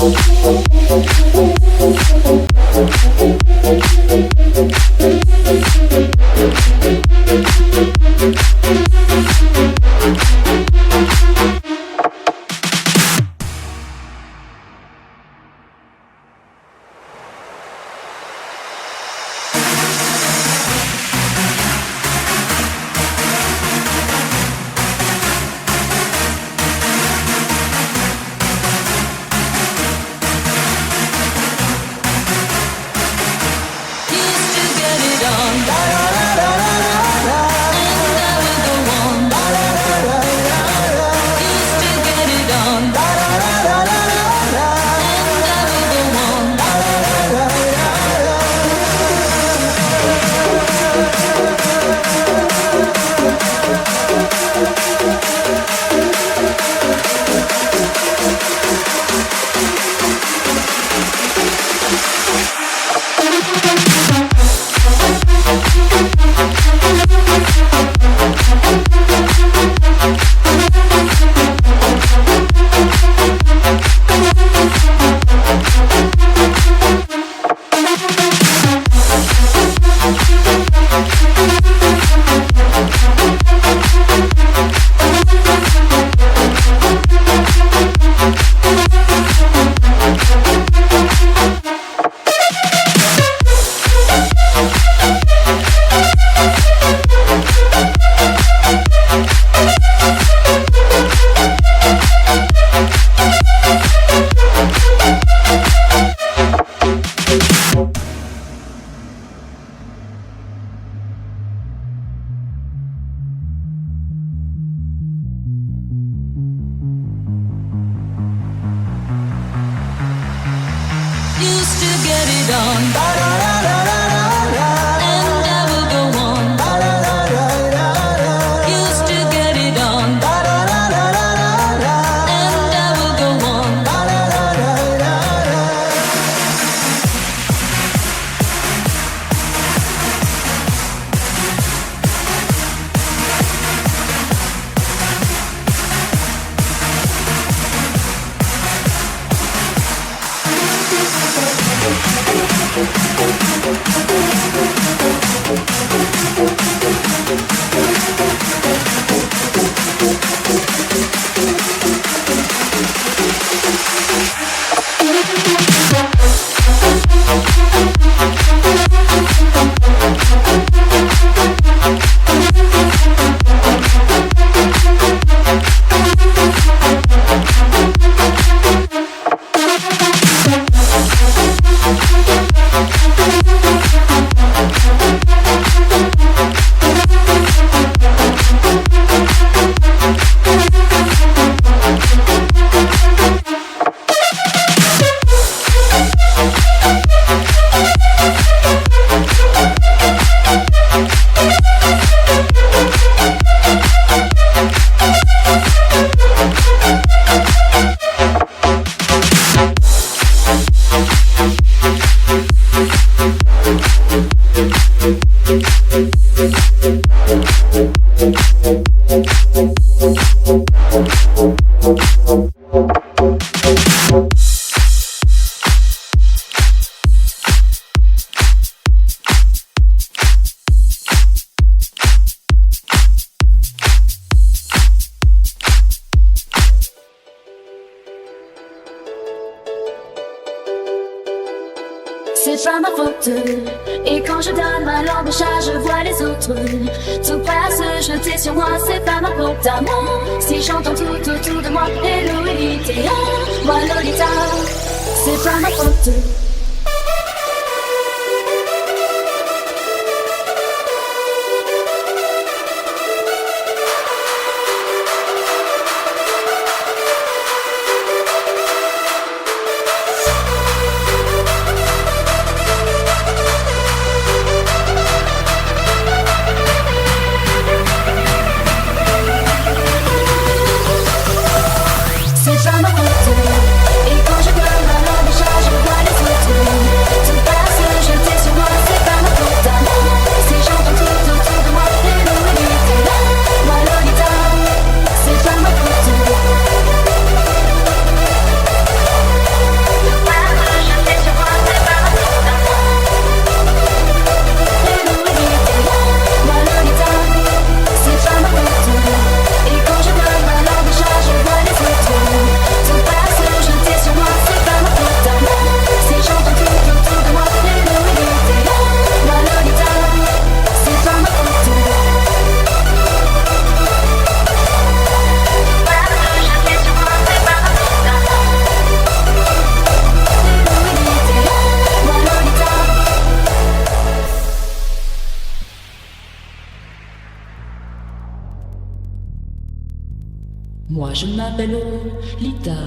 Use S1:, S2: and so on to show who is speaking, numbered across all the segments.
S1: thank you
S2: C'est pas ma faute. Et quand je donne ma langue au chat, je vois les autres. Jeter sur moi, c'est pas ma faute moi. Si j'entends tout autour de moi, hello moi Lolita, c'est pas ma faute. Je
S1: m'appelle Lolita.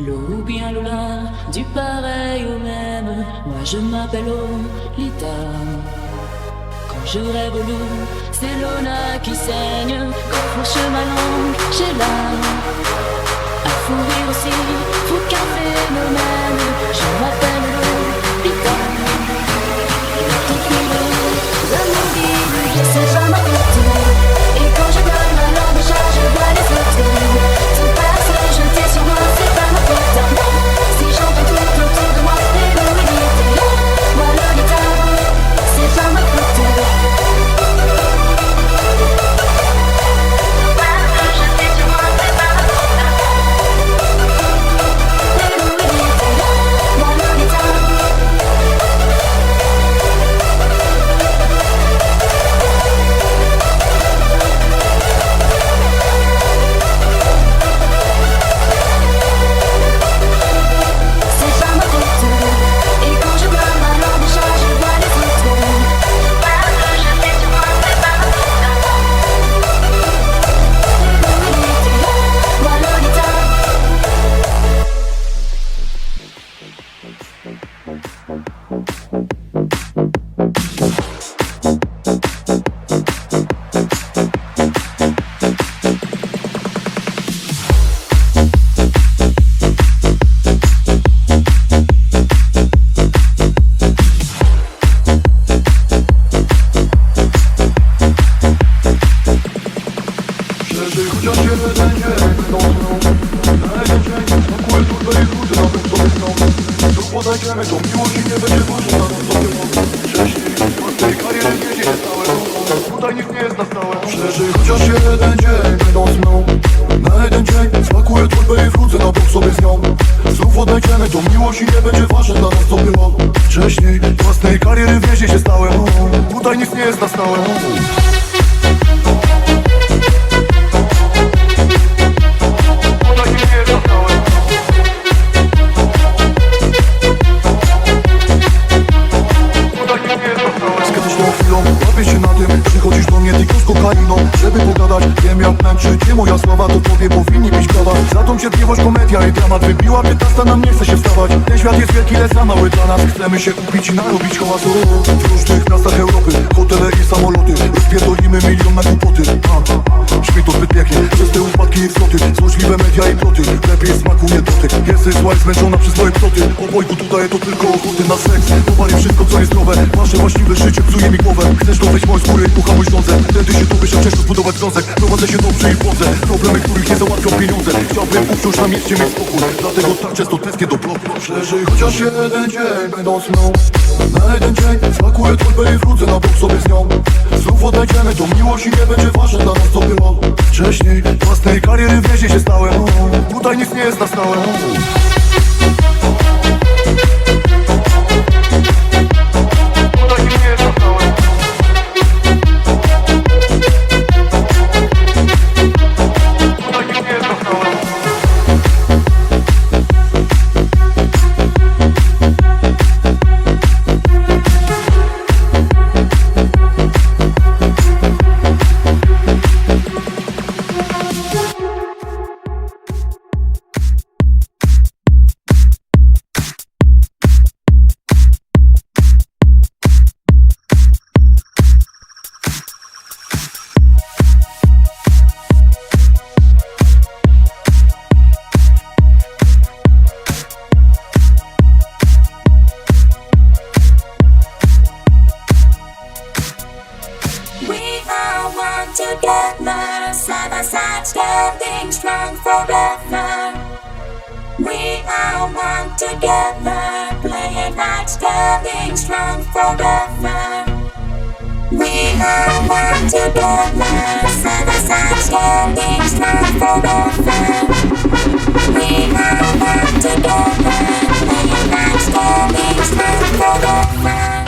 S1: L'eau ou bien Lola, du pareil au même. Moi je m'appelle Lolita. Quand je rêve loup, c'est Lola qui saigne. Quand fourche ma langue, j'ai l'âme. À fou aussi,
S3: Do miłości, nie będzie ważne na nas sobie mocno Wcześniej, z tej kariery wiedzie się stałe Tutaj nikt nie jest na stałe. Przeżyj chociaż jeden dzień nocną Na jeden dzień, smakuje torbę i wrócę na bok sobie z nią. Znów odejdziemy do miłości, nie będzie ważne dla nas co było. Wcześniej, własnej kariery wiezie się stałem. Tutaj nic nie jest na stałe dramat Wybiła piętnasta, nam nie chce się wstawać. Ten świat jest wielki, lecz za mały dla nas. Chcemy się kupić i narobić hałasu. W różnych miastach Europy Hotele i samoloty. Rozpierdolimy milion na kłopoty A, Brzmi to zbyt pięknie. Przez te upadki i wzloty. Złośliwe media i ploty. Lepiej smakuje dotyk. Jesteś zła i zmęczona przez swoje ploty. Obojgu tutaj to tylko ochoty na seks. Powali wszystko co jest zdrowe Wasze właściwe życie psuje mi głowę. Chcesz to wejść moje skóry i pucha mój sądzę Wtedy się dowiesz jak ciężko zbudować związek. Prowadzę się dobrze i błądzę Problemy, których nie załatwią pieniądze. Chciałbym usiąść na mieście mieć spokój. Dlatego tak często tęsknię do bloku Przeżyj chociaż jeden dzień będąc mną Na jeden dzień smakuje torbę i wrócę na bok sobie z nią. Znów odejdziemy do miłości nie będzie ważne dla nas co było. Wcześniej własnej kariery wiezie się stałem. Tutaj nic nie jest na stałe
S4: なんちゅうけど探さしてにしたらせばさみんななんちゅうけど悩ましてにしたら
S1: せばさ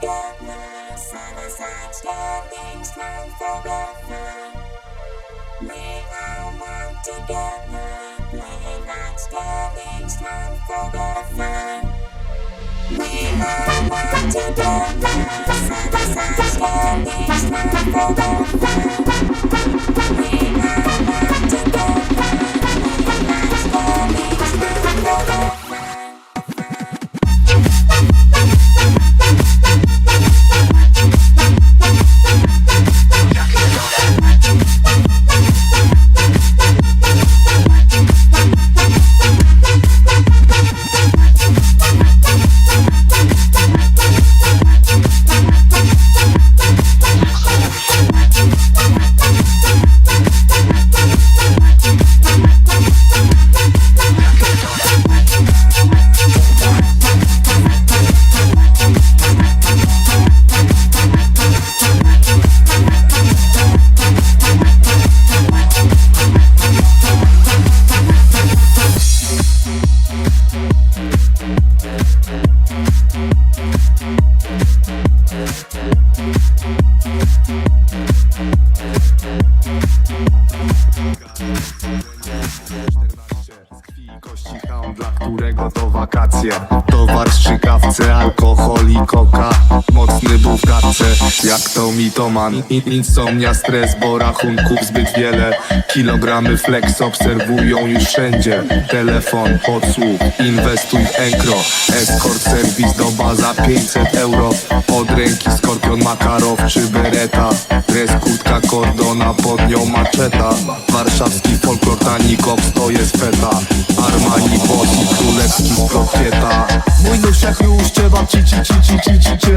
S1: by side, standing strong forever. We are one together, playing like standing strong forever. We are one together, side, standing strong forever. We are
S5: I- Insomnia, stres, bo rachunków zbyt wiele Kilogramy flex obserwują już wszędzie Telefon, podsłuch, inwestuj w enkro Escort, serwis do baza 500 euro Od ręki skorpion, makarow czy bereta Dres, kurtka, kordona, pod nią maczeta Warszawski folklor, tanikow, to jest feta Armani, boss i królewski z prokieta
S6: Mój nóż jak już babci ci ci ci ci ci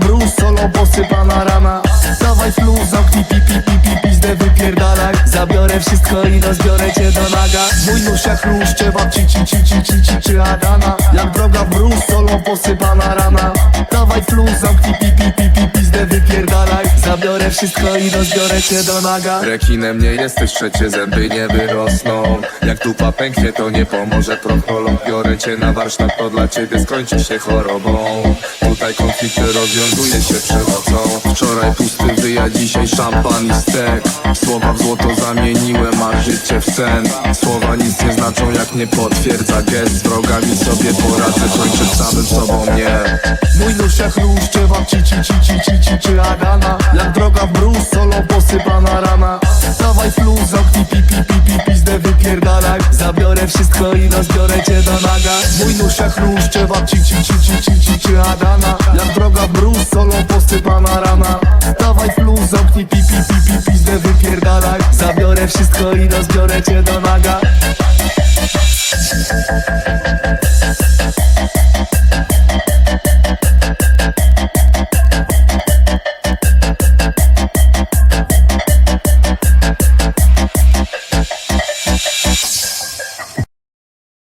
S6: brus, solo posypana rana Dawaj fluz, zamknij pi pi pi pi pizdę wypierdalaj Zabiorę wszystko i rozbiorę cię do naga. Mój nóż jak już babci ci ci ci ci ci czy Adana Jak droga w brus, solo posypana rana Dawaj fluz, zamknij pi pi pi pi pizdę wypierdalaj. Zabiorę wszystko i rozbiorę cię do naga.
S5: Rekinem nie jesteś, trzecie zęby nie wyrosną. Jak dupa pęknie to nie pomoże procholog Biorę cię na warsztat, to dla ciebie skończy się chorobą. Tutaj konflikty rozwiązuje się przemocą. Wczoraj pusty wyja, dzisiaj szampan i stek Słowa w złoto zamieniłem, a życie w sen Słowa nic nie znaczą jak nie potwierdza gest Z wrogami sobie poradzę, kończę samym sobą nie
S6: Mój nóż jak nóż, babci ci ci ci ci ci czy Adana Jak droga w brus, solo posypana rana Dawaj fluz, zamknij pi pi pi pi pizdę wypierdalaj Zabiorę wszystko i rozbiorę cię do naga Mój nóż jak nóż, babci ci ci ci ci ci czy Adana Jak droga w brus, solo posypana rana Dawaj plus Zamknij pi, pi, pi, pi, pizdę wypierdalaj. Zabiorę wszystko i rozbiorę cię do naga